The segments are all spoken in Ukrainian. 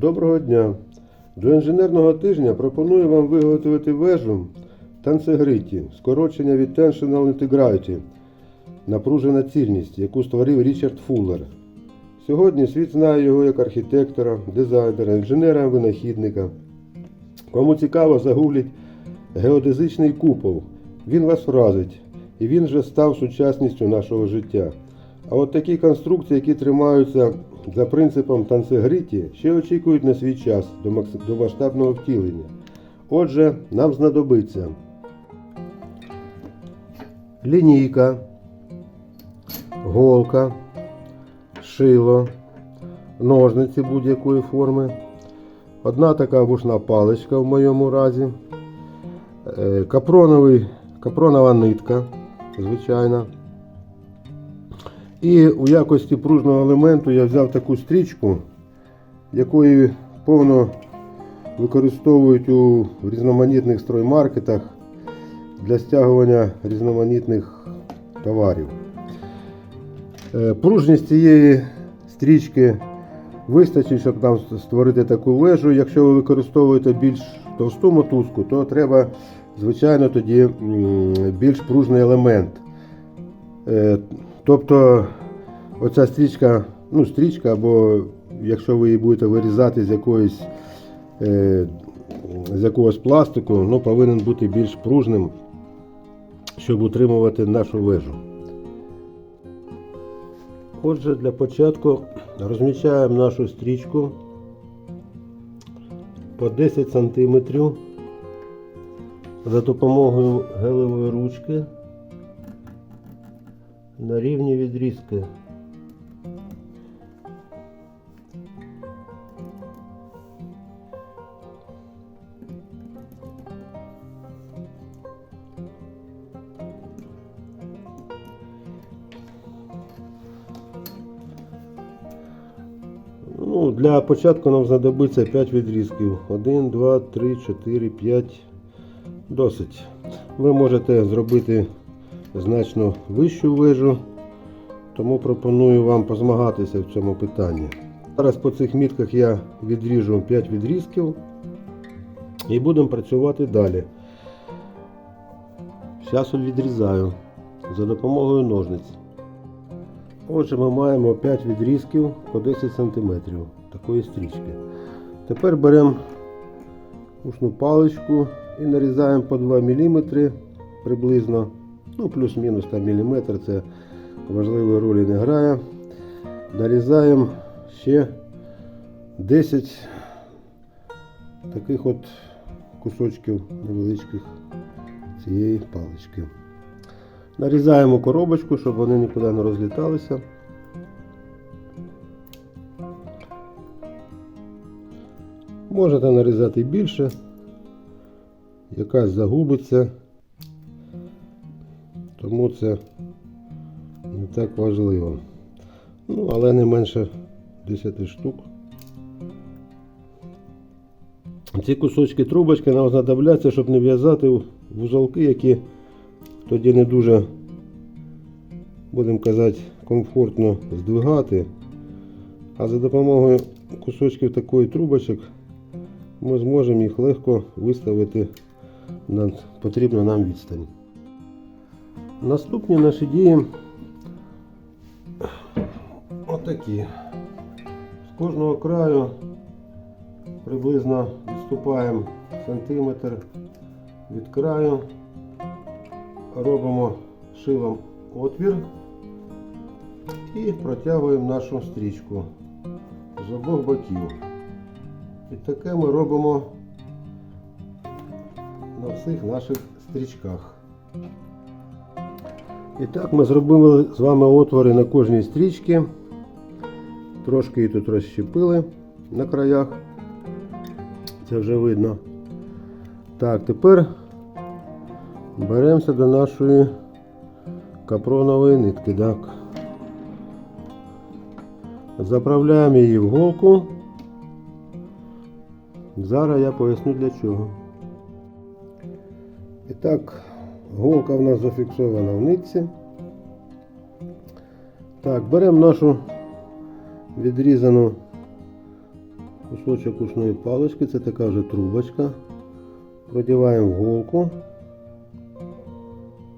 Доброго дня! До інженерного тижня пропоную вам виготовити вежу танцегриті, скорочення від Tensional Integrity, напружена цільність, яку створив Річард Фуллер. Сьогодні світ знає його як архітектора, дизайнера, інженера, винахідника. Кому цікаво, загугліть геодезичний купол. Він вас вразить, і він вже став сучасністю нашого життя. А от такі конструкції, які тримаються за принципом танцегриті, ще очікують на свій час до, масштабного втілення. Отже, нам знадобиться лінійка, голка, шило, ножниці будь-якої форми, одна така вушна паличка в моєму разі, е, капронова нитка, звичайна. І у якості пружного елементу я взяв таку стрічку, якої повно використовують у різноманітних строймаркетах для стягування різноманітних товарів. Е, Пружність цієї стрічки вистачить, щоб нам створити таку вежу. Якщо ви використовуєте більш товсту мотузку, то треба, звичайно, тоді більш пружний елемент. Тобто оця стрічка, ну стрічка, або якщо ви її будете вирізати з якоїсь е, з якогось пластику, ну, повинен бути більш пружним, щоб утримувати нашу вежу. Отже, для початку розміщаємо нашу стрічку по 10 см за допомогою гелевої ручки на рівні відрізки. Ну, для початку нам знадобиться 5 відрізків. 1, 2, 3, 4, 5. Досить. Ви можете зробити значно вищу вежу, тому пропоную вам позмагатися в цьому питанні. Зараз по цих мітках я відріжу 5 відрізків і будемо працювати далі. Зараз відрізаю за допомогою ножниць. Отже, ми маємо 5 відрізків по 10 см такої стрічки. Тепер беремо ушну паличку і нарізаємо по 2 мм приблизно, ну плюс-мінус там міліметр, це важливої ролі не грає. Нарізаємо ще 10 таких от кусочків невеличких цієї палички. Нарізаємо коробочку, щоб вони нікуди не розліталися. Можете нарізати більше, якась загубиться, тому це не так важливо. Ну, але не менше 10 штук. Ці кусочки трубочки нам знадобляться, щоб не в'язати вузолки, які тоді не дуже, будемо казати, комфортно здвигати. А за допомогою кусочків такої трубочок ми зможемо їх легко виставити на потрібну нам відстань. Наступні наші дії отакі. З кожного краю приблизно відступаємо сантиметр від краю, робимо шилом отвір і протягуємо нашу стрічку з обох боків. І таке ми робимо на всіх наших стрічках. І так ми зробили з вами отвори на кожній стрічці. Трошки її тут розщепили на краях. Це вже видно. Так, тепер беремося до нашої капронової нитки. Так. Заправляємо її в голку. Зараз я поясню для чого. І так, голка в нас зафіксована в нитці. Так, беремо нашу відрізану кусочок ушної палички, це така вже трубочка. Продіваємо в голку,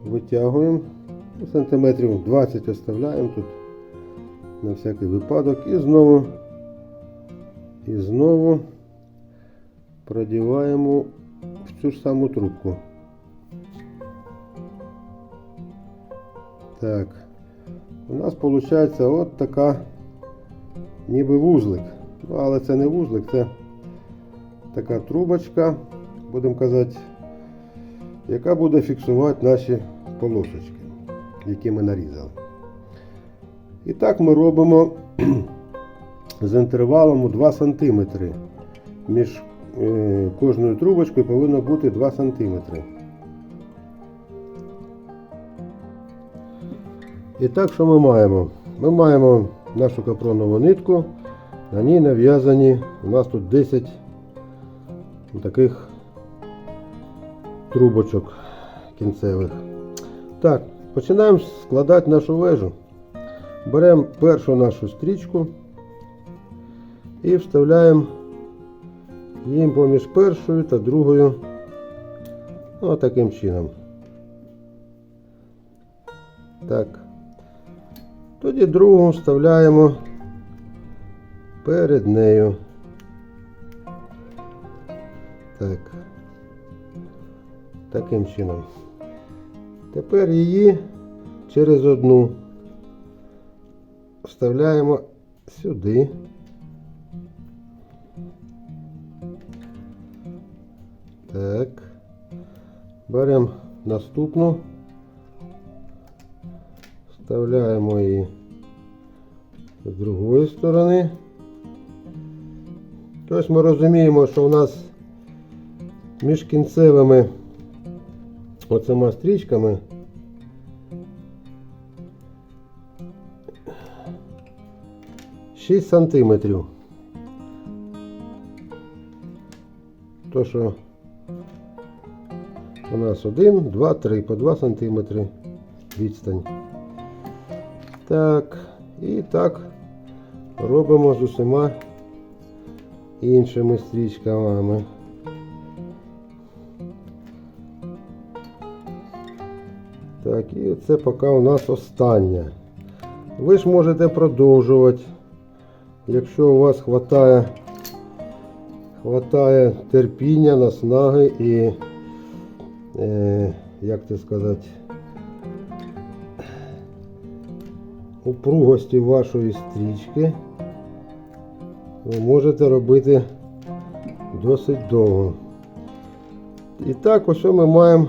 витягуємо, ну, сантиметрів 20 оставляємо тут на всякий випадок і знову і знову продіваємо в цю ж саму трубку. Так, у нас виходить от така ніби вузлик. Ну, але це не вузлик, це така трубочка, будемо казати, яка буде фіксувати наші полосочки, які ми нарізали. І так ми робимо з інтервалом у 2 см. Між е, кожною трубочкою повинно бути 2 см. І так, що ми маємо? Ми маємо нашу капронову нитку, на ній нав'язані у нас тут 10 таких трубочок кінцевих. Так, починаємо складати нашу вежу. Беремо першу нашу стрічку і вставляємо їм поміж першою та другою ну, таким чином. Так. Тоді другу вставляємо перед нею. Так. Таким чином. Тепер її через одну вставляємо сюди. Так. Беремо наступну. Вставляємо її з другої сторони. Тобто ми розуміємо, що у нас між кінцевими оцима стрічками шість сантиметрів. То що у нас один, два, три, по 2 сантиметри відстань. Так, і так робимо з усіма іншими стрічками. Так, і це поки у нас останнє. Ви ж можете продовжувати, якщо у вас хватає, хватає терпіння, наснаги і, е, як це сказати, упругості вашої стрічки ви можете робити досить довго. І так, ось ми маємо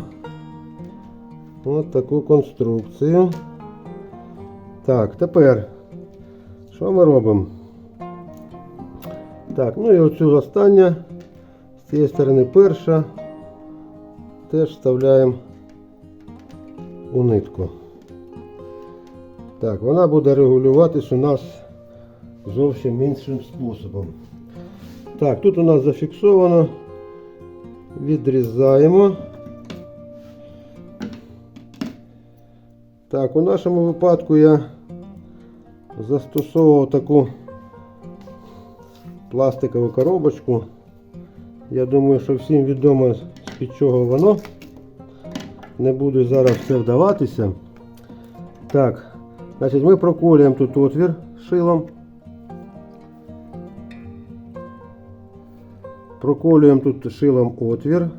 от таку конструкцію. Так, тепер що ми робимо? Так, ну і оцю остання, з цієї сторони перша, теж вставляємо у нитку. Так, вона буде регулюватись у нас зовсім іншим способом. Так, тут у нас зафіксовано. Відрізаємо. Так, у нашому випадку я застосовував таку пластикову коробочку. Я думаю, що всім відомо з-під чого воно. Не буду зараз все вдаватися. Так, значить ми проколюємо тут отвір шилом. Проколюємо тут шилом отвір.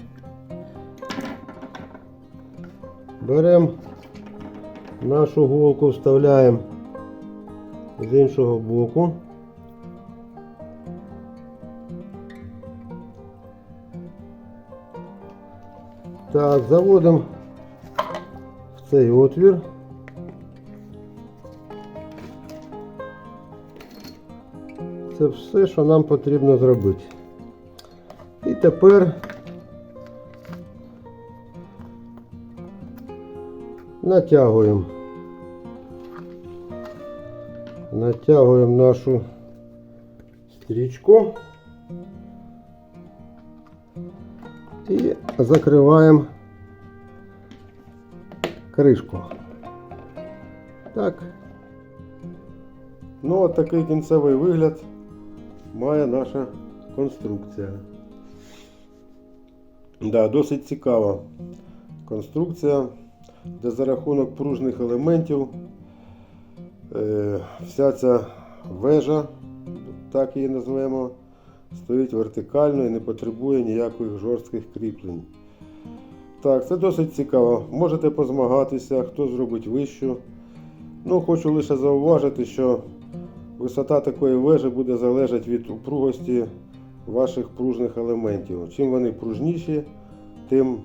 Беремо нашу голку, вставляємо з іншого боку. Так, заводимо в цей отвір. Це все, що нам потрібно зробити. І тепер натягуємо. Натягуємо нашу стрічку і закриваємо кришку. Так. Ну, от такий кінцевий вигляд має наша конструкція. Да, досить цікава конструкція, де за рахунок пружних елементів е, вся ця вежа, так її назвемо, стоїть вертикально і не потребує ніяких жорстких кріплень. Так, це досить цікаво. Можете позмагатися, хто зробить вищу. Ну, хочу лише зауважити, що висота такої вежі буде залежати від упругості ваших пружних елементів. Чим вони пружніші, тим,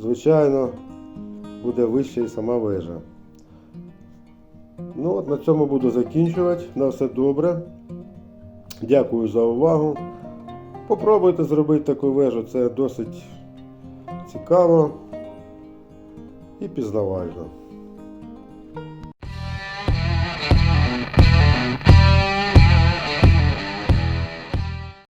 звичайно, буде вища і сама вежа. Ну от на цьому буду закінчувати. На все добре. Дякую за увагу. Попробуйте зробити таку вежу, це досить цікаво і пізнавально.